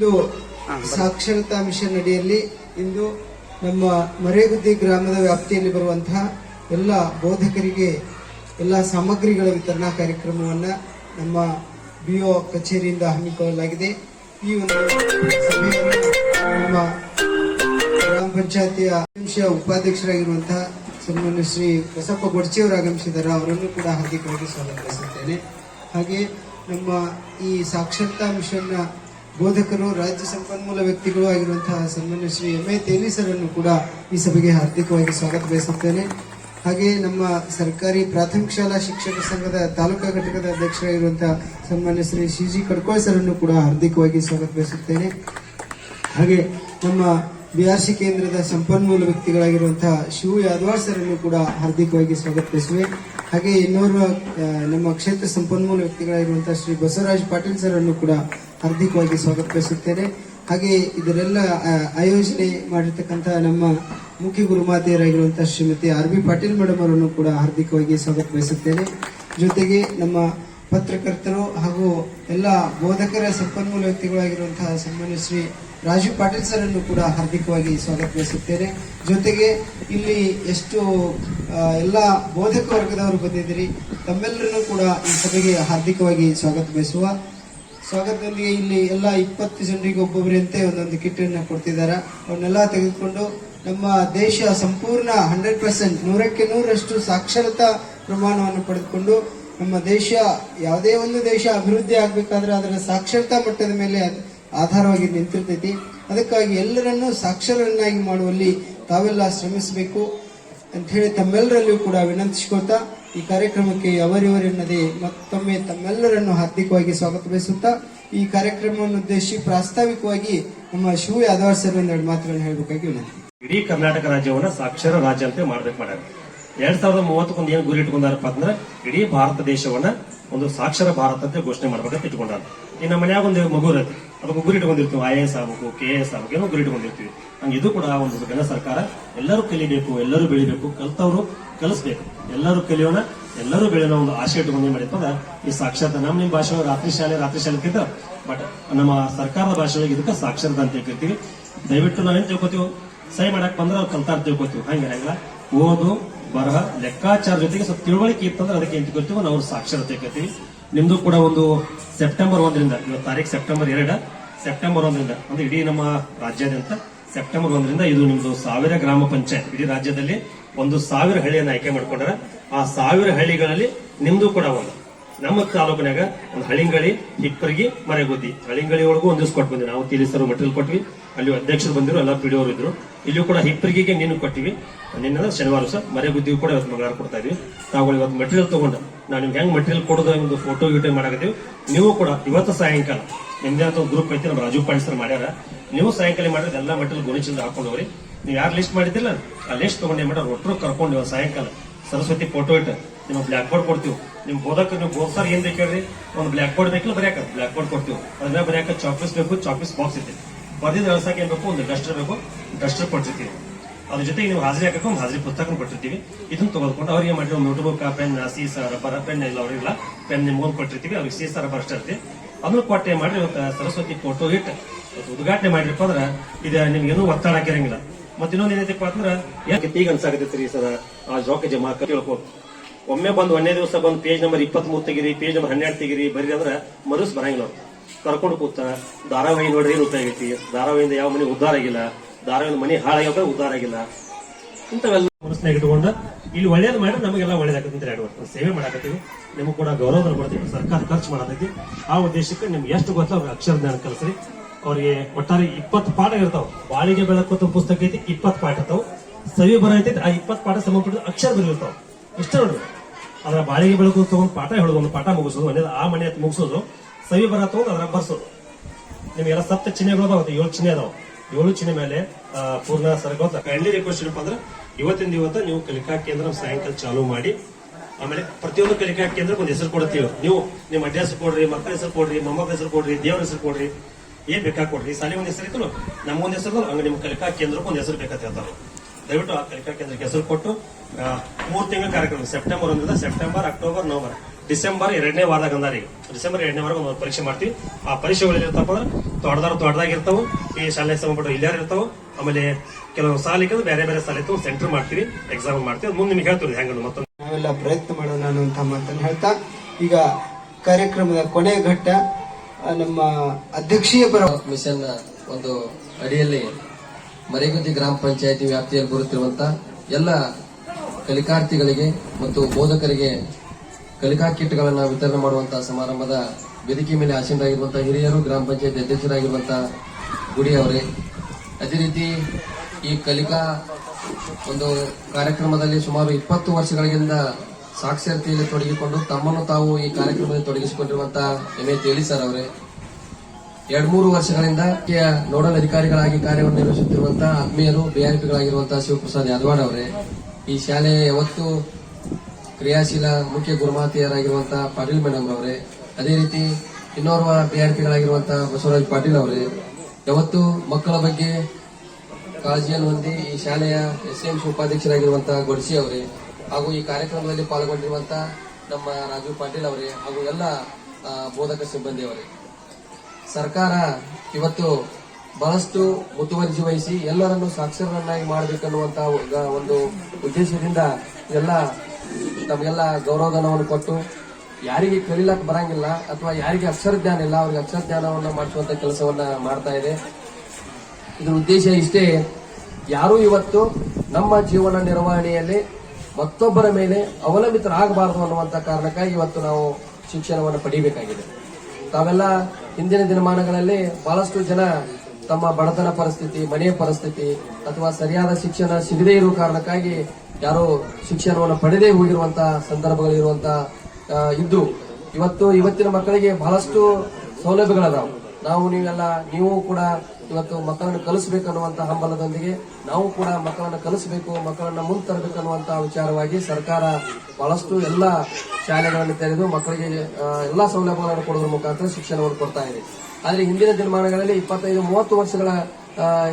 ಇಂದು ಸಾಕ್ಷರತಾ ಮಿಷನ್ ಅಡಿಯಲ್ಲಿ ಇಂದು ನಮ್ಮ ಮರೇಗುದ್ದಿ ಗ್ರಾಮದ ವ್ಯಾಪ್ತಿಯಲ್ಲಿ ಬರುವಂತಹ ಎಲ್ಲ ಬೋಧಕರಿಗೆ ಎಲ್ಲ ಸಾಮಗ್ರಿಗಳ ವಿತರಣಾ ಕಾರ್ಯಕ್ರಮವನ್ನ ನಮ್ಮ ಬಿಒ ಕಚೇರಿಯಿಂದ ಹಮ್ಮಿಕೊಳ್ಳಲಾಗಿದೆ. ಈ ಒಂದು ನಮ್ಮ ಗ್ರಾಮ ಪಂಚಾಯತಿಯ ಉಪಾಧ್ಯಕ್ಷರಾಗಿರುವಂತಹ ಸನ್ಮಾನ್ಯ ಶ್ರೀ ಬಸಪ್ಪ ಗೊಡ್ಚಿಯವರು ಆಗಮಿಸಿದ್ದಾರೆ. ಅವರನ್ನು ಕೂಡ ಹಾರ್ದಿಕವಾಗಿ ಸ್ವಾಗತಿಸುತ್ತೇನೆ. ಹಾಗೆ ನಮ್ಮ ಈ ಸಾಕ್ಷರತಾ ಮಿಷನ್ನ ಬೋಧಕರು, ರಾಜ್ಯ ಸಂಪನ್ಮೂಲ ವ್ಯಕ್ತಿಗಳು ಆಗಿರುವಂತಹ ಸನ್ಮಾನ್ಯ ಶ್ರೀ ಎಂ ಎ ತೇಲಿ ಸರನ್ನು ಕೂಡ ಈ ಸಭೆಗೆ ಹಾರ್ದಿಕವಾಗಿ ಸ್ವಾಗತ ಬಯಸುತ್ತೇನೆ. ಹಾಗೆ ನಮ್ಮ ಸರ್ಕಾರಿ ಪ್ರಾಥಮಿಕ ಶಾಲಾ ಶಿಕ್ಷಕ ಸಂಘದ ತಾಲೂಕಾ ಘಟಕದ ಅಧ್ಯಕ್ಷರಾಗಿರುವಂತಹ ಸನ್ಮಾನ್ಯ ಶ್ರೀ ಶಿ ಜಿ ಕಡ್ಕೋಳ್ ಸರನ್ನು ಕೂಡ ಹಾರ್ದಿಕವಾಗಿ ಸ್ವಾಗತ ಬಯಸುತ್ತೇನೆ. ಹಾಗೆ ನಮ್ಮ ಬಿಆರ್ಸಿ ಕೇಂದ್ರದ ಸಂಪನ್ಮೂಲ ವ್ಯಕ್ತಿಗಳಾಗಿರುವಂತಹ ಶಿವ ಯಾದವಾಡ್ ಸರನ್ನು ಕೂಡ ಹಾರ್ದಿಕವಾಗಿ ಸ್ವಾಗತಿಸುವೆ ಹಾಗೆ ಇನ್ನೋರ್ವ ನಮ್ಮ ಕ್ಷೇತ್ರ ಸಂಪನ್ಮೂಲ ವ್ಯಕ್ತಿಗಳಾಗಿರುವಂತಹ ಶ್ರೀ ಬಸವರಾಜ್ ಪಾಟೀಲ್ ಸರನ್ನು ಕೂಡ ಹಾರ್ದಿಕವಾಗಿ ಸ್ವಾಗತಿಸುತ್ತೇನೆ. ಹಾಗೆ ಇದರೆಲ್ಲ ಆಯೋಜನೆ ಮಾಡಿರ್ತಕ್ಕಂತಹ ನಮ್ಮ ಮುಖ್ಯ ಗುರುಮಾತೆಯರಾಗಿರುವಂತಹ Shrimati R B Patil madam ಅವರನ್ನು ಕೂಡ ಹಾರ್ದಿಕವಾಗಿ ಸ್ವಾಗತ ಬಯಸುತ್ತೇನೆ ಜೊತೆಗೆ ನಮ್ಮ ಪತ್ರಕರ್ತರು ಹಾಗೂ ಎಲ್ಲ ಬೋಧಕರ ಸಂಪನ್ಮೂಲ ವ್ಯಕ್ತಿಗಳಾಗಿರುವಂತಹ ಸನ್ಮಾನ್ಯ ಶ್ರೀ ರಾಜೀವ್ ಪಾಟೀಲ್ ಸರ್ ಅನ್ನು ಕೂಡ ಹಾರ್ದಿಕವಾಗಿ ಸ್ವಾಗತಿಸುತ್ತೇನೆ. ಜೊತೆಗೆ ಇಲ್ಲಿ ಎಷ್ಟು ಎಲ್ಲ ಬೋಧಕ ವರ್ಗದವರು ಬಂದಿದ್ದೀರಿ, ತಮ್ಮೆಲ್ಲರನ್ನು ಕೂಡ ಈ ಸಭೆಗೆ ಹಾರ್ದಿಕವಾಗಿ ಸ್ವಾಗತ ಬಯಸುವ ಸ್ವಾಗತದೊಂದಿಗೆ ಇಲ್ಲಿ ಎಲ್ಲ ಇಪ್ಪತ್ತು ಜನರಿಗೆ ಒಬ್ಬೊಬ್ಬರಂತೆ ಒಂದೊಂದು ಕಿಟ್ಟನ್ನು ಕೊಡ್ತಿದ್ದಾರೆ. ಅವನ್ನೆಲ್ಲ ತೆಗೆದುಕೊಂಡು ನಮ್ಮ ದೇಶ ಸಂಪೂರ್ಣ ಹಂಡ್ರೆಡ್ ಪರ್ಸೆಂಟ್ ನೂರಕ್ಕೆ ನೂರಷ್ಟು ಸಾಕ್ಷರತಾ ಪ್ರಮಾಣವನ್ನು ಪಡೆದುಕೊಂಡು ನಮ್ಮ ದೇಶ ಯಾವುದೇ ಒಂದು ದೇಶ ಅಭಿವೃದ್ಧಿ ಆಗ್ಬೇಕಾದ್ರೆ ಅದರ ಸಾಕ್ಷರತಾ ಮಟ್ಟದ ಮೇಲೆ ಆಧಾರವಾಗಿ ನಿಂತಿರ್ತೈತಿ. ಅದಕ್ಕಾಗಿ ಎಲ್ಲರನ್ನೂ ಸಾಕ್ಷರರನ್ನಾಗಿ ಮಾಡುವಲ್ಲಿ ತಾವೆಲ್ಲ ಶ್ರಮಿಸಬೇಕು ಅಂತ ಹೇಳಿ ತಮ್ಮೆಲ್ಲರಲ್ಲಿಯೂ ಕೂಡ ವಿನಂತಿಸಿಕೊಳ್ತಾ ಈ ಕಾರ್ಯಕ್ರಮಕ್ಕೆ ಅವರಿವರೆನ್ನದೇ ಮತ್ತೊಮ್ಮೆ ತಮ್ಮೆಲ್ಲರನ್ನು ಹಾರ್ದಿಕವಾಗಿ ಸ್ವಾಗತ ಬಯಸುತ್ತಾ ಈ ಕಾರ್ಯಕ್ರಮವನ್ನು ಉದ್ದೇಶಿ ಪ್ರಾಸ್ತಾವಿಕವಾಗಿ ನಮ್ಮ ಶಿವ ಯಾದವ್ ಸರ್ ಒಂದೆರಡು ಮಾತುಗಳನ್ನು ಹೇಳಬೇಕಾಗಿ ವಿನಂತಿ. ಇಡೀ ಕರ್ನಾಟಕ ರಾಜ್ಯವನ್ನ ಸಾಕ್ಷರ ರಾಜ್ಯ ಅಂತ ಮಾಡಬೇಕು ಮಾಡ್ಯಾರ ಎರಡ್ ಸಾವಿರದ ಮೂವತ್ತಕ್ಕೊಂದು ಏನ್ ಗುರಿ ಇಟ್ಕೊಂಡಾರಪ್ಪ ಅಂದ್ರೆ ಇಡೀ ಭಾರತ ದೇಶವನ್ನ ಒಂದು ಸಾಕ್ಷರ ಭಾರತ ಅಂತ ಘೋಷಣೆ ಮಾಡ್ಬೇಕಂತ ಇಟ್ಕೊಂಡಾರ. ನಮ್ಮ ಮನ್ಯಾಗ ಒಂದು ಮಗು ಇರತ್ತೆ ಅದಕ್ಕೆ ಗುರಿ ಇಟ್ಕೊಂಡಿರ್ತೀವಿ. ಐ ಎ ಎಸ್ ಆಗ್ಬೇಕು ಕೆ ಎ ಎಸ್ ಆಗ್ಬೇಕು, ಏನೋ ಗುರಿ ಇಟ್ಕೊಂಡಿರ್ತೀವಿ. ಹಂಗೆ ಇದು ಕೂಡ ಒಂದು ಜನ ಸರ್ಕಾರ ಎಲ್ಲರೂ ಕಲಿಬೇಕು, ಎಲ್ಲರೂ ಬೆಳಿಬೇಕು, ಕಲ್ತವ್ರು ಕಲಿಸ್ಬೇಕು. ಎಲ್ಲರೂ ಕಲಿಯೋಣ, ಎಲ್ಲರೂ ಬೆಳೆಯೋಣ ಒಂದು ಆಶೆ ಇಟ್ಕೊಂಡು ಅಂದ್ರೆ ಈ ಸಾಕ್ಷರತೆ ನಮ್ಮ ನಿಮ್ಮ ಭಾಷೆ ರಾತ್ರಿ ಶಾಲೆ ರಾತ್ರಿ ಶಾಲೆ ಬಟ್ ನಮ್ಮ ಸರ್ಕಾರದ ಭಾಷೆ ಇದಕ್ಕೆ ಸಾಕ್ಷರತೆ ಅಂತ ಹೇಳ್ತೀವಿ ದಯವಿಟ್ಟು ನಾವೇನ್ ತಿಳ್ಕೊತೀವಿ? ಸಹಿ ಮಾಡಕ್ ಬಂದ್ರೆ ಅವ್ರು ಕಲ್ತಾರ ತಿಳ್ಕೊತೀವಿ. ಹಂಗಿರಂಗಿಲ್ಲ ಓದು ಬರಹ ಲೆಕ್ಕಾಚಾರ ಜೊತೆಗೆ ಸ್ವಲ್ಪ ತಿಳುವಳಿಕೆ ಇತ್ತಂದ್ರೆ ಅದಕ್ಕೆ ಏನ್ ಕೊಡ್ತೀವಿ ನಾವು ಸಾಕ್ಷರತೆ ಕತಿ ನಿಮ್ದು ಕೂಡ ಒಂದು ಸೆಪ್ಟೆಂಬರ್ ಒಂದರಿಂದ, ಇವತ್ತು ತಾರೀಕು ಸೆಪ್ಟೆಂಬರ್ ಎರಡ, ಸೆಪ್ಟೆಂಬರ್ ಒಂದರಿಂದ, ಅಂದ್ರೆ ಇಡೀ ನಮ್ಮ ರಾಜ್ಯಾದ್ಯಂತ ಸೆಪ್ಟೆಂಬರ್ ಒಂದರಿಂದ ಇದು ನಿಮ್ದು ಸಾವಿರ ಗ್ರಾಮ ಪಂಚಾಯತ್, ಇಡೀ ರಾಜ್ಯದಲ್ಲಿ ಒಂದು ಸಾವಿರ ಹಳ್ಳಿಯನ್ನು ಆಯ್ಕೆ ಮಾಡ್ಕೊಂಡಾರ. ಆ ಸಾವಿರ ಹಳ್ಳಿಗಳಲ್ಲಿ ನಿಮ್ದು ಕೂಡ ಒಂದು. ನಮ್ಮ ತಾಲೂಕಿನಾಗ ಒಂದು ಹಳಿಂಗಳಿ, ಹಿಪ್ಪರ್ಗಿ, ಮರೆಗುದ್ದಿ. ಹಳಿಂಗಳಿ ಒಳಗೂ ಒಂದು ದಿವಸ ಕೊಟ್ಟು ಬಂದ್ವಿ ನಾವು ತಿಳಿಸರು ಮಟೀರಿಯಲ್ ಕೊಟ್ವಿ. ಅಲ್ಲಿ ಅಧ್ಯಕ್ಷರು ಬಂದಿರು, ಎಲ್ಲ ಪಿ ಡಿ ಅವರು ಇದ್ರು. ಇಲ್ಲಿಯೂ ಕೂಡ ಹಿಪ್ಪರಿಗಿಗೆ ನೀನು ಕೊಟ್ಟಿವಿ. ನಿನ್ನ ಶನಿವಾರ ಸಹ ಮರೆಗುದ್ದಿಗೂ ಕೂಡ ಇವತ್ತು ಮಂಗಳವಾರ ಕೊಡ್ತಾ ಇದೀವಿ. ತಾವುಗಳು ಇವತ್ತು ಮೆಟೀರಿಯಲ್ ತಗೊಂಡು, ನಾನು ನಿಮ್ಗೆ ಹೆಂಗ್ ಮೆಟೀರಿಯಲ್ ಕೊಡೋದು ಒಂದು ಫೋಟೋ ಗಿಟೋ ಮಾಡಕತ್ತೀವಿ. ನೀವು ಕೂಡ ಇವತ್ತು ಸಾಯಂಕಾಲ, ನಿಮ್ದೇ ಅಂತ ಗ್ರೂಪ್ ಐತಿ, ನಮ್ಮ ರಾಜೀವ್ ಪಾಂಡ್ ಸರ್ ಮಾಡ್ಯಾರ. ನೀವು ಸಾಯಂಕಾಲ ಮಾಡಿದ್ರೆ ಎಲ್ಲ ಮೆಟೀರಿಯಲ್ ಗುಣಿಚಿಂದ ಹಾಕೊಂಡು ಹೋಗ್ರಿ ನೀವು ಯಾರು ಲಿಸ್ಟ್ ಮಾಡಿದ್ದಿಲ್ಲ? ಆ ಲಿಸ್ಟ್ ತಗೊಂಡು ಏನ್ ಮಾಡ್ಯಾರ? ಒಟ್ಟರು ಕರ್ಕೊಂಡು ಇವತ್ತು ಸಾಯಂಕಾಲ ಸರಸ್ವತಿ ಫೋಟೋ ಇಟ್ಟು ನಿಮ್ಮ ಬ್ಲಾಕ್ ಬೋರ್ಡ್ ಕೊಡ್ತೀವಿ. ನಿಮ್ ಬೋಧಕ ನೀವು ಬೋಧಸರ್ ಏನ್ ಬೇಕ್ರಿ ಒಂದು ಬ್ಲಾಕ್ ಬೋರ್ಡ್ ಬೇಕಿಲ್ಲ ಬರೆಯಾಕ ಬ್ಲಾಕ್ ಬೋರ್ಡ್ ಕೊಡ್ತೀವಿ. ಅದನ್ನ ಬರೆಯಾಕ ಚಾಪೀಸ್ ಬೇಕು ಚಾಪೀಸ್ ಬಾಕ್ಸ್ ಐತಿ. ಬರ್ದಿದ್ದು ವ್ಯವಸ್ಥೆ ಏನ್ಬೇಕು ಒಂದು ಡಸ್ಟರ್ ಬೇಕು. ಡಸ್ಟರ್ ಕೊಟ್ಟಿರ್ತೀವಿ. ಅದ್ರ ಜೊತೆಗೆ ನೀವು ಹಾಜರಿ ಹಾಕಕ್ಕೆ ಒಂದು ಹಾಜರಿ ಪುಸ್ತಕ ಕೊಟ್ಟಿರ್ತೀವಿ. ಇದನ್ನ ತಗೊಂಡ್ಕೊಂಡು ಅವ್ರಿಗೆ ಮಾಡಿರೋ ನೋಟ್ಬುಕ್ ಪೆನ್ ಸೀಸ ರಬ್ಬರ್ ಪೆನ್ ಇಲ್ಲ. ಅವರಿಗೆಲ್ಲ ಪೆನ್ ನಿಮ್ಗೊಂದು ಕೊಟ್ಟಿರ್ತೀವಿ. ಅವ್ರಿಗೆ ಸೀಸ ರಬ್ಬರ್ ಅಷ್ಟೇ ಇರ್ತೀವಿ ಅದನ್ನ ಕೊಟ್ಟೆ ಮಾಡಿ ಸರಸ್ವತಿ ಫೋಟೋ ಇಟ್ಟು ಉದ್ಘಾಟನೆ ಮಾಡಿರಪ್ಪ ಅಂದ್ರೆ ಇದು ನಿಮ್ಗೇನು ಒತ್ತಡ ಹಾಕಿರಂಗಿಲ್ಲ. ಮತ್ತೆ ಇನ್ನೊಂದು ಏನೈತಿಪ್ಪ ಅಂದ್ರೆ ಯಾಕೆ ಈಗ ಅನ್ಸಾಕತ್ತೈತ್ರಿ ಸರ್ ಆ ಜೋಕ ಜಮಾ ತಿಳ್ಕೊ. ಒಮ್ಮೆ ಬಂದು ಒಂದೇ ದಿವಸ ಬಂದು ಪೇಜ್ ನಂಬರ್ ಇಪ್ಪತ್ತ್ ಮೂರು ತೆಗಿರಿ ಪೇಜ್ ನಂಬರ್ ಹನ್ನೆರಡು ತೆಗಿರಿ ಬರೀ ಅಂದ್ರೆ ಮರುಸ್ ಬರಂಗಿಲ್ಲ ಅವ್ರು. ಕರ್ಕೊಂಡು ಕೂತ ಧಾರಾವಾಹಿ ನೋಡ್ರಿ ಏನು ಗೊತ್ತಾಗೈತಿ ಧಾರಾವಾಹಿಯಿಂದ ಯಾವ ಮನೆ ಉದ್ದಾರ ಆಗಿಲ್ಲ? ಧಾರಾವಾಹಿಯಿಂದ ಮನೆ ಹಾಳಾಗ್ಯಾವ ಉದ್ದಾರ ಆಗಿಲ್ಲ? ಇಂಥವೆಲ್ಲ ಮನಸ್ಸಿನಾಗ ಇಟ್ಕೊಂಡು ಇಲ್ಲಿ ಒಳ್ಳೇದು ಮಾಡಿ ನಮಗೆಲ್ಲ ಒಳ್ಳೇದಾಗತ್ತೆ ಎರಡು ವರ್ಷ ಸೇವೆ ಮಾಡಾಕತ್ತೀವಿ. ನಿಮಗೆ ಕೂಡ ಗೌರವ ಕೊಡ್ತೀವಿ. ಸರ್ಕಾರ ಖರ್ಚು ಮಾಡತೈತಿ ಆ ಉದ್ದೇಶಕ್ಕೆ ನಿಮ್ಗೆ ಎಷ್ಟು ಗೊತ್ತೋ ಅವ್ರಿಗೆ ಅಕ್ಷರ ಜ್ಞಾನ ಕಲಿಸ್ರಿ. ಅವ್ರಿಗೆ ಒಟ್ಟಾರೆ ಇಪ್ಪತ್ತು ಪಾಠ ಇರ್ತಾವ. ಬಾಳಿಗೆ ಬೆಳಕೊತ ಪುಸ್ತಕ ಐತಿ, ಇಪ್ಪತ್ತು ಪಾಠ ಇರ್ತಾವ. ಸವಿ ಬರ ಐತಿ, ಆ ಇಪ್ಪತ್ತು ಪಾಠ ಸಂಬಂಧಪಟ್ಟ ಅಕ್ಷರ ಬರೀರ್ತಾವ ಇಷ್ಟ ನೋಡ್ರಿ. ಅದ್ರ ಬಾಳಿಗೆ ಬೆಳಕು ತಗೊಂಡು ಪಾಠ ಹೇಳೋದು, ಒಂದು ಪಾಠ ಮುಗಿಸೋದು, ಒಂದೇ ಆ ಮನೆ ಮುಗಿಸೋದು ಸವಿ ಬರ ತಗೊಂಡು ಅದ್ರ ಬರ್ಸೋದು ನಿಮಗೆಲ್ಲ ಸಪ್ತ ಚಿಹ್ನೆಗಳು ಅದಾವ ಏಳು ಚಿಹ್ನೆ ಅದಾವ. ಏಳು ಚಿಹ್ನೆ ಮೇಲೆ ಪೂರ್ಣ ಸರ್ಗೋತ. ಕೈಂಡ್ಲಿ ರಿಕ್ವೆಸ್ಟ್ ಏನಪ್ಪ ಅಂದ್ರೆ ಇವತ್ತಿನ ಇವತ್ತ ನೀವು ಕಲಿಕಾ ಕೇಂದ್ರ ಸಾಯಂಕಾಲ ಚಾಲೂ ಮಾಡಿ, ಆಮೇಲೆ ಪ್ರತಿಯೊಂದು ಕಲಿಕಾ ಕೇಂದ್ರಕ್ಕೆ ಒಂದು ಹೆಸರು ಕೊಡ್ತೀವಿ. ನೀವು ನಿಮ್ಮ ಅಡ್ರೆಸ್ ಕೊಡ್ರಿ ಮಕ್ಕಳ ಹೆಸರು ಕೊಡ್ರಿ ಮೊಮ್ಮಕ್ಕಳ ಹೆಸರು ಕೊಡ್ರಿ, ದೇವ್ರ ಹೆಸರು ಕೊಡ್ರಿ, ಏನ್ ಬೇಕಾ ಕೊಡ್ರಿ. ಸಾಲಿ ಒಂದು ಹೆಸರು ಇತ್ತು ನಮ್ಮೊಂದು ಹೆಸರು ಹಂಗ ನಿಮ್ಮ ಕಲಿಕಾ ಕೇಂದ್ರಕ್ಕೆ ಒಂದು ಹೆಸರು ಬೇಕಂತ ಹೇಳ್ತಾರೆ. ದಯವಿಟ್ಟು ಆ ಕಲಿಕಾ ಕೇಂದ್ರಕ್ಕೆ ಹೆಸರು ಕೊಟ್ಟು ಮೂರು ತಿಂಗಳ ಕಾರ್ಯಕ್ರಮ, ಸೆಪ್ಟೆಂಬರ್ ಒಂದಿಂದ ಸೆಪ್ಟೆಂಬರ್, ಅಕ್ಟೋಬರ್, ನವೆಂಬರ್. ಡಿಸೆಂಬರ್ ಎರಡನೇ ವಾರದಾಗ ಅಂದ ಈಗ ಡಿಸೆಂಬರ್ ಎರಡನೇ ವಾರ ಒಂದು ಪರೀಕ್ಷೆ ಮಾಡ್ತೀವಿ. ಆ ಪರೀಕ್ಷೆಗಳು ಇರ್ತಪ್ಪ ಅಂದ್ರೆ ದೊಡ್ಡದಾರ ದೊಡ್ಡದಾಗಿ ಇರ್ತಾವೆ. ಈ ಶಾಲೆ ಸಂಬಂಧಪಟ್ಟ ಇಲ್ಲಾರ ಇರ್ತಾವೆ. ಆಮೇಲೆ ಕೆಲವು ಸಾಲಿಗೆ ಬೇರೆ ಬೇರೆ ಸಾಲ ಇತ್ತು. ಸೆಂಟರ್ ಮಾಡ್ತೀವಿ ಎಕ್ಸಾಮ್ ಮಾಡ್ತೀವಿ. ಮುಂದೆ ನಿಮ್ಗೆ ಹೇಳ್ತೀವಿ ಹೆಂಗ ಮತ್ತೊಂದು ನಾವೆಲ್ಲ ಪ್ರಯತ್ನ ಮಾಡೋಣ ಅನ್ನುವಂಥ ಮಾತನ್ನು ಹೇಳ್ತಾ ಈಗ ಕಾರ್ಯಕ್ರಮದ ಕೊನೆಯ ಘಟ್ಟ ನಮ್ಮ ಅಧ್ಯಕ್ಷೀಯ ಪರ ಮಿಷನ್ ಒಂದು ಅಡಿಯಲ್ಲಿ ಮರೆಗುದ್ದಿ ಗ್ರಾಮ ಪಂಚಾಯಿತಿ ವ್ಯಾಪ್ತಿಯಲ್ಲಿ ಬರುತ್ತಿರುವಂತಹ ಎಲ್ಲ ಕಲಿಕಾರ್ಥಿಗಳಿಗೆ ಮತ್ತು ಬೋಧಕರಿಗೆ ಕಲಿಕಾ ಕಿಟ್ಗಳನ್ನು ವಿತರಣೆ ಮಾಡುವಂತಹ ಸಮಾರಂಭದ ವೇದಿಕೆ ಮೇಲೆ ಆಸೀನರಾಗಿರುವಂತಹ ಹಿರಿಯರು, ಗ್ರಾಮ ಪಂಚಾಯತ್ ಅಧ್ಯಕ್ಷರಾಗಿರುವಂತಹ ಗುಡಿ ಅವರೇ. ಅದೇ ರೀತಿ ಈ ಕಲಿಕಾ ಒಂದು ಕಾರ್ಯಕ್ರಮದಲ್ಲಿ ಸುಮಾರು ಇಪ್ಪತ್ತು ವರ್ಷಗಳಿಂದ ಸಾಕ್ಷರತೆಯಲ್ಲಿ ತೊಡಗಿಕೊಂಡು ತಮ್ಮನ್ನು ತಾವು ಈ ಕಾರ್ಯಕ್ರಮದಲ್ಲಿ ತೊಡಗಿಸಿಕೊಂಡಿರುವಂತಹ ಎಂ ಎ ಸರ್ ಅವರೇ. ಎರಡ್ ಮೂರು ವರ್ಷಗಳಿಂದ ನೋಡಲ್ ಅಧಿಕಾರಿಗಳಾಗಿ ಕಾರ್ಯವನ್ನು ನಿರ್ವಹಿಸುತ್ತಿರುವಂತಹ ಆತ್ಮೀಯರು ಬಿಆರ್ಪಿಗಳಾಗಿರುವಂತಹ ಶಿವಪ್ರಸಾದ್ ಯಾದವಾಡ್ ಅವರೇ. ಈ ಶಾಲೆ ಯಾವತ್ತು ಕ್ರಿಯಾಶೀಲ ಮುಖ್ಯ ಗುರುಮಾತೆಯರಾಗಿರುವಂತಹ ಪಾಟೀಲ್ ಮೇಡಮ್ ಅವರೇ ಅದೇ ರೀತಿ ಇನ್ನೋರ್ವ ಡಿಆರ್ಪಿಗಳಾಗಿರುವಂತಹ ಬಸವರಾಜ್ ಪಾಟೀಲ್ ಅವರೇ ಯಾವತ್ತು ಮಕ್ಕಳ ಬಗ್ಗೆ ಕಾಳಜಿಯನ್ನು ಹೊಂದಿ ಈ ಶಾಲೆಯ ಎಸ್ಎಂಸಿ ಉಪಾಧ್ಯಕ್ಷರಾಗಿರುವಂತಹ ಗೊಡ್ಸಿ ಅವರೇ, ಹಾಗೂ ಈ ಕಾರ್ಯಕ್ರಮದಲ್ಲಿ ಪಾಲ್ಗೊಂಡಿರುವಂತಹ ನಮ್ಮ ರಾಜು ಪಾಟೀಲ್ ಅವರೇ, ಹಾಗೂ ಎಲ್ಲ ಬೋಧಕ ಸಿಬ್ಬಂದಿ ಅವರೇ. ಸರ್ಕಾರ ಇವತ್ತು ಬಹಳಷ್ಟು ಮುತುವರ್ಜಿ ವಹಿಸಿ ಎಲ್ಲರನ್ನು ಸಾಕ್ಷರರನ್ನಾಗಿ ಮಾಡಬೇಕನ್ನುವಂತಹ ಒಂದು ಉದ್ದೇಶದಿಂದ ಎಲ್ಲ ತಮಗೆಲ್ಲ ಗೌರವಧನವನ್ನು ಕೊಟ್ಟು ಯಾರಿಗೆ ಕಲೀಲಕ್ ಬರಂಗಿಲ್ಲ ಅಥವಾ ಯಾರಿಗೆ ಅಕ್ಷರ ಜ್ಞಾನ ಇಲ್ಲ, ಅವ್ರಿಗೆ ಅಕ್ಷರ ಜ್ಞಾನವನ್ನು ಮಾಡಿಸುವಂತ ಕೆಲಸವನ್ನ ಮಾಡ್ತಾ ಇದೆ. ಇದರ ಉದ್ದೇಶ ಇಷ್ಟೇ, ಯಾರು ಇವತ್ತು ನಮ್ಮ ಜೀವನ ನಿರ್ವಹಣೆಯಲ್ಲಿ ಮತ್ತೊಬ್ಬರ ಮೇಲೆ ಅವಲಂಬಿತರಾಗಬಾರದು ಅನ್ನುವಂತ ಕಾರಣಕ್ಕಾಗಿ ಇವತ್ತು ನಾವು ಶಿಕ್ಷಣವನ್ನು ಪಡಿಬೇಕಾಗಿದೆ. ತಾವೆಲ್ಲ ಹಿಂದಿನ ದಿನಮಾನಗಳಲ್ಲಿ ಬಹಳಷ್ಟು ಜನ ತಮ್ಮ ಬಡತನ ಪರಿಸ್ಥಿತಿ, ಮನೆಯ ಪರಿಸ್ಥಿತಿ ಅಥವಾ ಸರಿಯಾದ ಶಿಕ್ಷಣ ಸಿಗದೇ ಇರುವ ಕಾರಣಕ್ಕಾಗಿ ಯಾರೋ ಶಿಕ್ಷಣವನ್ನು ಪಡೆದೇ ಹೋಗಿರುವಂತಹ ಸಂದರ್ಭಗಳಿರುವಂತಹ ಆ, ಇದ್ದು ಇವತ್ತು ಇವತ್ತಿನ ಮಕ್ಕಳಿಗೆ ಬಹಳಷ್ಟು ಸೌಲಭ್ಯಗಳದಾವು. ನಾವು ನೀವೆಲ್ಲ ನೀವು ಕೂಡ ಇವತ್ತು ಮಕ್ಕಳನ್ನು ಕಲಿಸಬೇಕನ್ನುವಂತ ಹಂಬಲದೊಂದಿಗೆ ನಾವು ಕೂಡ ಮಕ್ಕಳನ್ನು ಕಲಿಸಬೇಕು ಮಕ್ಕಳನ್ನ ಮುಂದೆ ತರಬೇಕನ್ನುವಂತ ವಿಚಾರವಾಗಿ ಸರ್ಕಾರ ಬಹಳಷ್ಟು ಎಲ್ಲ ಶಾಲೆಗಳನ್ನು ತೆರೆದು ಮಕ್ಕಳಿಗೆ ಎಲ್ಲ ಸೌಲಭ್ಯಗಳನ್ನು ಕೊಡೋದ್ರ ಮುಖಾಂತರ ಶಿಕ್ಷಣವನ್ನು ಕೊಡ್ತಾ ಇದೆ. ಆದರೆ ಹಿಂದಿನ ದಿನಮಾನಗಳಲ್ಲಿ ಇಪ್ಪತ್ತೈದು ಮೂವತ್ತು ವರ್ಷಗಳ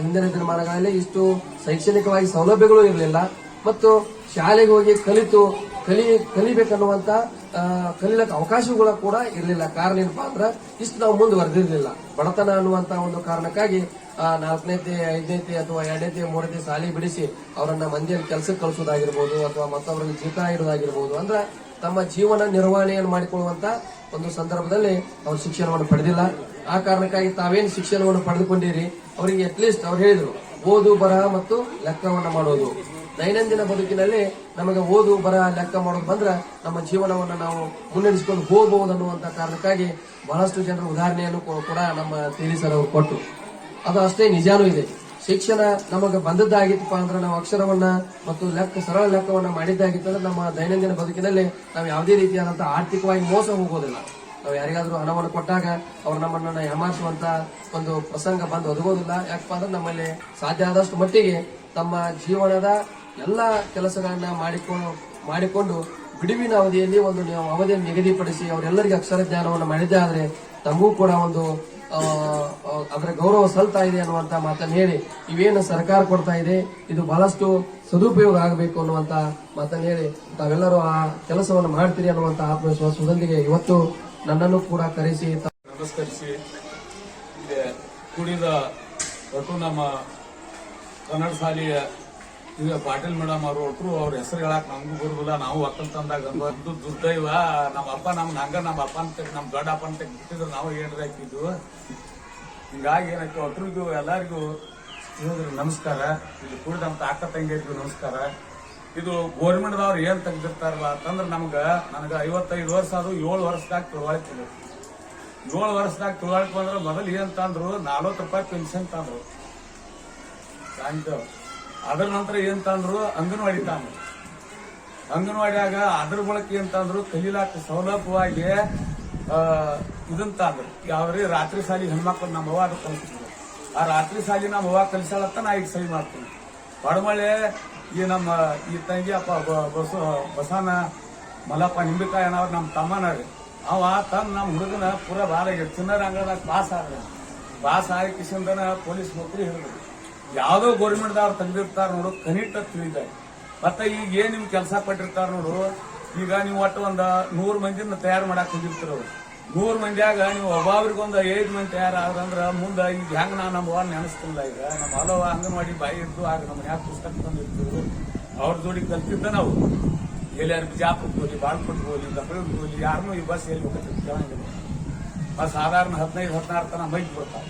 ಹಿಂದಿನ ದಿನಮಾನಗಳಲ್ಲಿ ಇಷ್ಟು ಶೈಕ್ಷಣಿಕವಾಗಿ ಸೌಲಭ್ಯಗಳು ಇರಲಿಲ್ಲ. ಮತ್ತು ಶಾಲೆಗೆ ಹೋಗಿ ಕಲಿತು ಕಲಿ ಕಲಿಬೇಕನ್ನುವಂತ ಕಲಿಲಕ್ಕೆ ಅವಕಾಶಗಳು ಕೂಡ ಇರಲಿಲ್ಲ. ಕಾರಣ ಏನಪ್ಪಾ ಅಂದ್ರೆ ಇಷ್ಟು ನಾವು ಮುಂದುವರೆದಿರ್ಲಿಲ್ಲ ಬಡತನ ಅನ್ನುವಂತ ಒಂದು ಕಾರಣಕ್ಕಾಗಿ ಆ, ಐದನೇ ಐದನೇತೆ ಅಥವಾ ಎರಡನೇ ಮೂರನೇ ಸಾಲಿ ಬಿಡಿಸಿ ಅವರನ್ನ ಮಂದಿಯಲ್ಲಿ ಕೆಲಸಕ್ಕೆ ಕಳಿಸೋದಾಗಿರ್ಬೋದು ಅಥವಾ ಮತ್ತೊಬ್ಬರಿಗೆ ಜೀತ ಇಡೋದಾಗಿರ್ಬೋದು. ಅಂದ್ರೆ ತಮ್ಮ ಜೀವನ ನಿರ್ವಹಣೆಯನ್ನು ಮಾಡಿಕೊಳ್ಳುವಂತ ಒಂದು ಸಂದರ್ಭದಲ್ಲಿ ಅವರು ಶಿಕ್ಷಣವನ್ನು ಪಡೆದಿಲ್ಲ. ಆ ಕಾರಣಕ್ಕಾಗಿ ತಾವೇನು ಶಿಕ್ಷಣವನ್ನು ಪಡೆದುಕೊಂಡಿರಿ? ಅವರಿಗೆ ಅಟ್ಲೀಸ್ಟ್ ಅವ್ರು ಹೇಳಿದ್ರು ಓದು ಬರಹ ಮತ್ತು ಲೆಕ್ಕವನ್ನು ಮಾಡೋದು. ದೈನಂದಿನ ಬದುಕಿನಲ್ಲಿ ನಮಗೆ ಓದು, ಬರ, ಲೆಕ್ಕ ಮಾಡೋದು ಬಂದ್ರೆ ನಮ್ಮ ಜೀವನವನ್ನು ನಾವು ಮುನ್ನಡೆಸಿಕೊಂಡು ಹೋಗಬಹುದು ಅನ್ನುವಂತ ಕಾರಣಕ್ಕಾಗಿ ಬಹಳಷ್ಟು ಜನರ ಉದಾಹರಣೆಯನ್ನು ಕೂಡ ನಮ್ಮ ಅವರು ಕೊಟ್ಟರು ಅದು ಅಷ್ಟೇ ನಿಜಾನೂ ಇದೆ. ಶಿಕ್ಷಣ ನಮಗೆ ಬಂದದ್ದಾಗಿತ್ತಪ್ಪ ಅಂದ್ರೆ ನಾವು ಅಕ್ಷರವನ್ನ ಮತ್ತು ಲೆಕ್ಕ, ಸರಳ ಲೆಕ್ಕವನ್ನ ಮಾಡಿದ್ದಾಗಿತ್ತಂದ್ರೆ ನಮ್ಮ ದೈನಂದಿನ ಬದುಕಿನಲ್ಲಿ ನಾವು ಯಾವುದೇ ರೀತಿಯಾದಂತಹ ಆರ್ಥಿಕವಾಗಿ ಮೋಸ ಹೋಗೋದಿಲ್ಲ. ನಾವು ಯಾರಿಗಾದ್ರೂ ಹಣವನ್ನು ಕೊಟ್ಟಾಗ ಅವ್ರು ನಮ್ಮನ್ನ ಹೆಮಾರಿಸುವಂತ ಒಂದು ಪ್ರಸಂಗ ಬಂದು ಒದಗೋದಿಲ್ಲ. ಯಾಕಪ್ಪ ಅಂದ್ರೆ ನಮ್ಮಲ್ಲಿ ಸಾಧ್ಯ ಆದಷ್ಟು ಮಟ್ಟಿಗೆ ತಮ್ಮ ಜೀವನದ ಎಲ್ಲ ಕೆಲಸಗಳನ್ನ ಮಾಡಿಕೊಂಡು ಮಾಡಿಕೊಂಡು ಬಿಡುವಿನ ಅವಧಿಯಲ್ಲಿ ಒಂದು ಅವಧಿಯನ್ನು ನಿಗದಿಪಡಿಸಿ ಅವರೆಲ್ಲರಿಗೆ ಅಕ್ಷರ ಜ್ಞಾನವನ್ನು ಮಾಡಿದ್ದೇ ಆದರೆ ತಮಗೂ ಕೂಡ ಒಂದು ಅದರ ಗೌರವ ಸಲ್ತಾ ಇದೆ ಅನ್ನುವಂತ ಮಾತನ್ನು ಹೇಳಿ ಇವೇನು ಸರ್ಕಾರ ಕೊಡ್ತಾ ಇದೆ, ಇದು ಬಹಳಷ್ಟು ಸದುಪಯೋಗ ಆಗಬೇಕು ಅನ್ನುವಂತ ಮಾತನ್ನು ಹೇಳಿ ತಾವೆಲ್ಲರೂ ಆ ಕೆಲಸವನ್ನು ಮಾಡ್ತೀರಿ ಅನ್ನುವಂತ ಆತ್ಮವಿಶ್ವಾಸದೊಂದಿಗೆ ಇವತ್ತು ನನ್ನನ್ನು ಕೂಡ ಕರೆಸಿ ನಮಸ್ಕರಿಸಿ. ಕೂಡಿದ ಒಟ್ಟು ನಮ್ಮ ಕನ್ನಡ ಶಾಲೆಯ ಈಗ ಪಾಟೀಲ್ ಮೇಡಮ್ ಅವರು ಒಟ್ಟರು ಅವ್ರ ಹೆಸರು ಹೇಳಕ್ ನಮಗೂ ಬರುದಿಲ್ಲ, ನಾವು ಒಕ್ಕಲ್ತನದಾಗ ಒಂದು ದುರ್ದೈವ ನಮ್ಮ ಅಪ್ಪ ನಮ್ಮ ಹಂಗ ನಮ್ಮ ಅಪ್ಪನ ಅಂತ ನಮ್ಮ ದೊಡ್ಡ ಅಪ್ಪನ ಅಂತ ಬಿಟ್ಟಿದ್ರು, ನಾವು ಹಾಕಿದ್ದು ಹಿಂಗಾಗಿ ಏನಕ್ಕೆ ಒಟ್ರಿಗೂ ಎಲ್ಲರಿಗೂ ನಮಸ್ಕಾರ. ಇದು ಕುಡಿದಂತ ಅಕ್ಕ ತಂಗಿಯರಿಗೂ ನಮಸ್ಕಾರ. ಇದು ಗೋರ್ಮೆಂಟ್ದವ್ರು ಏನು ತೆಗ್ದಿರ್ತಾರಲ್ಲ, ಅಂತಂದ್ರೆ ನಮ್ಗೆ, ನನಗೆ ಐವತ್ತೈದು ವರ್ಷ ಅದು ಏಳು ವರ್ಷದಾಗ ತಿಳುವಳಿಕೆ. ಏಳು ವರ್ಷದಾಗ ತಿಳುವಳಿಕೆ ಬಂದ್ರೆ ಮೊದಲು ಏನು ತಂದ್ರು, ನಲ್ವತ್ತು ರೂಪಾಯಿ ಪೆನ್ಷನ್ ತಂದ್ರು. ಸಾಯಂಕಾಲ ಅದ್ರ ನಂತರ ಏನ್ ತಂದ್ರು? ಅಂಗನವಾಡಿ ತಂದ್ರು. ಅಂಗನವಾಡಿಯಾಗ ಅದ್ರ ಬಳಕೆ ಏನ್ ತಂದ್ರು? ಕಲೀಲಾಕ ಸೌಲಭ್ಯವಾಗಿ ಇದನ್ ತಂದ್ರು. ಯಾವ್ರಿ ರಾತ್ರಿ ಸಾಲಿ ಹೆಣ್ಮಕ್ಳು ನಮ್ಮ ಅವ್ವ ಅದು ಕಲಿಸಿದ್ರು ಆ ರಾತ್ರಿ ಸಾಲಿ ನಮ್ಮ ಅವ್ವ ಕಲಿಸಾಳತ್ತ ನಾ ಈಗ ಸಹಿ ಮಾಡ್ತೀನಿ. ಬಡಮಳೆ, ಈ ನಮ್ಮ, ಈ ತಂಗಿ ಅಪ್ಪ ಬಸ ಬಸನ ಮಲ್ಲಪ್ಪ ನಿಂಬಿಕಾಯಿ ಅನ್ನೋರು ನಮ್ಮ ತಮ್ಮನ ರೀ. ಅವ ತಂದ್ ನಮ್ಮ ಹುಡುಗನ ಪೂರ ಬಾಳ ಚಿನ್ನರ ಅಂಗಡದಾಗ ಪಾಸ್ ಆದ್ರೆ. ಪಾಸ್ ಆಗಿ ಕಿಶನ್ ಪೊಲೀಸ್ ನೌಕರಿ ಹಿಡಿದ್ರು. ಯಾವ್ದೋ ಗೌರ್ಮೆಂಟ್ದವ್ರು ತಂದಿರ್ತಾರ ನೋಡು, ಕನಿಷ್ಠ ತಿಳಿದ. ಮತ್ತೆ ಈಗ ಏನ್ ನಿಮ್ ಕೆಲಸ ಪಟ್ಟಿರ್ತಾರ ನೋಡು, ಈಗ ನೀವು ಒಟ್ಟು ಒಂದ ನೂರ್ ಮಂದಿನ ತಯಾರು ಮಾಡಕ್ ಹೋಗಿರ್ತಾರ ನೂರ್ ಮಂದಿಯಾಗ ನೀವು ಒಬ್ಬೊಬ್ರಿಗೆ ಒಂದ್ ಐದ್ ಮಂದಿ ತಯಾರಾದ್ರಂದ್ರ ಮುಂದ ಈಗ ಹೆಂಗ್ ನಾ ನಮ್ಮ ಅವ್ರ ನೆನೆಸ್ತಿಲ್ಲ ಈಗ. ನಮ್ಮ ಹಲವ ಅಂಗನವಾಡಿ ಬಾಯಿ ಇದ್ದು ಆಗ ನಮ್ಮ ಯಾಕೆ ಪುಸ್ತಕ ತಂದಿರ್ತೀವಿ ಅವ್ರ ಜೋಡಿ ಕಲ್ತಿದ್ದ ನಾವು. ಎಲ್ಲಾರು ಬಿಜಾಪುರ ಹೋಗ್ಲಿ ಬಾಳ್ಪುಟ್ ಹೋಗ್ಲಿ ಗಂಗಳೂರು ಹೋಗ್ಲಿ ಯಾರನ್ನೂ ಈ ಬಸ್ ಎಲ್ಲಿ ಹೋಗ್ತಿರ್ತೀವಿ ಬಸ್ ಸಾಧಾರಣ ಹದಿನೈದು, ಹದಿನಾರು ತನ ಮೈಕ್ ಬರ್ತಾವ.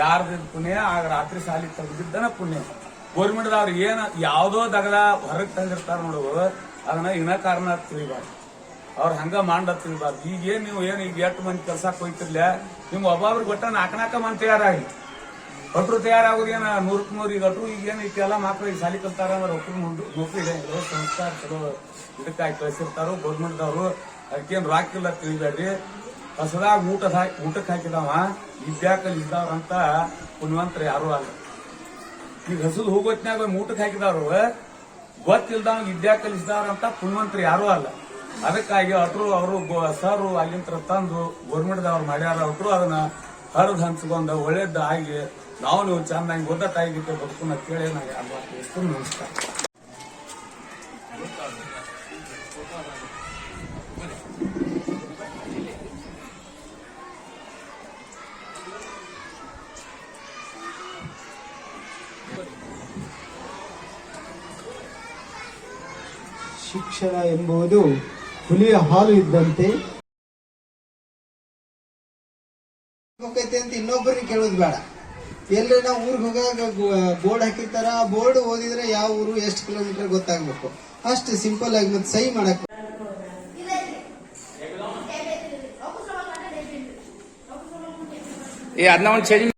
ಯಾರ್ದು ಪುಣ್ಯ, ಆಗ ರಾತ್ರಿ ಸಾಲಿ ತೆಗೆದಿದ್ದನ ಪುಣ್ಯ. ಗೌರ್ಮೆಂಟ್ದವ್ರು ಏನ ಯಾವುದೋ ದಗದ ಹೊರಗೆ ತಂದಿರ್ತಾರ ನೋಡು, ಅದನ್ನ ವಿನಾಕಾರಣ ತಿಳಿಬಾರ್ದು. ಅವ್ರು ಹಂಗ ಮಾಂಡ ಈಗ ಏನ್ ನೀವು ಏನು ಈಗ ಎಷ್ಟು ಮಂದಿ ಕೆಲ್ಸಕ್ಕೆ ಹೋಯ್ತಿರ್ಲ ನಿಮ್ ಒಬ್ಬೊಬ್ರು ಗೊಟ್ಟ ನಾಲ್ಕ ನಾಕ ಮಂದಿ ತಯಾರಾಗಿ. ಒಟ್ರು ತಯಾರಾಗೋದು ಏನ ನೂರಕ್ ನೂರು ಈಗ ಅಟ್ರು, ಈಗ ಏನ್ ಇಟ್ಟೆಲ್ಲ ಮಕ್ಳು ಈಗ ಸಾಲಿ ಕಲ್ತಾರ ಅಂದ್ರೆ ಒಬ್ಬರು ನೌಕರಿ ಇರೋ ಸಂಸ್ಕಾರ ಚಲೋ ಇದಕ್ಕಾಗಿ ಕಳಿಸಿರ್ತಾರೋ ಗೌರ್ಮೆಂಟ್ದವರು ಅದಕ್ಕೇನ್ ರಾಕಿಲ್ಲ ತಿಳಿಬೇಡ್ರಿ. ಹೊಸದಾಗ ಊಟ ಹಾಕಿ ಊಟಕ್ಕೆ ಹಾಕಿದವ. ವಿದ್ಯಾಕಲ್ ಇದ್ದವ್ರಂತ ಪುಣ್ಯವಂತರ ಯಾರು ಅಲ್ಲ. ಈಗ ಹಸುದು ಹೋಗೋತ್ನಾಗ ಊಟಕ್ಕೆ ಹಾಕಿದವ್ರು. ಗೊತ್ತಿಲ್ದವ ಇದ್ದಾರ ಕಲಿಸಿದವ್ರಂತ ಪುನ್ವಂತರ ಯಾರು ಅಲ್ಲ. ಅದಕ್ಕಾಗಿ ಅಟ್ರು ಅವರು ಸರು ಅಲ್ಲಿಂದ ತಂದು ಗೌರ್ಮೆಂಟ್ದವ್ರು ಮಾಡ್ಯಾರ. ಅಟ್ರು ಅದನ್ನ ಹರಿದು ಹಂಚ್ಕೊಂಡು ಒಳ್ಳೇದ್ ಆಗಿ ನಾವು ನೀವು ಚೆನ್ನಾಗಿ ಗೊತ್ತಾಗಿದ್ದೆ ಬದುಕು ಕೇಳಿ ನಾ ಯಾರು ಎಷ್ಟು ನಮಸ್ಕಾರ. ಶಿಕ್ಷಣ ಎಂಬುದು ಹುಲಿಯ ಹಾಲು ಇದ್ದಂತೆ. ಅಂತ ಇನ್ನೊಬ್ಬರಿಗೆ ಕೇಳೋದು ಬೇಡ. ಎಲ್ಲೇ ನಾವು ಊರಿಗೆ ಹೋಗಾಗ ಬೋರ್ಡ್ ಹಾಕಿರ್ತಾರ ಆ ಬೋರ್ಡ್ ಓದಿದ್ರೆ ಯಾವ ಊರು ಎಷ್ಟು ಕಿಲೋಮೀಟರ್ ಗೊತ್ತಾಗ್ಬೇಕು. ಅಷ್ಟು ಸಿಂಪಲ್ ಆಗಿ ಮತ್ತೆ ಸಹಿ ಮಾಡಕ್ ಏ ಅದನ್ನ ಒಂದು ಚೇಂಜ್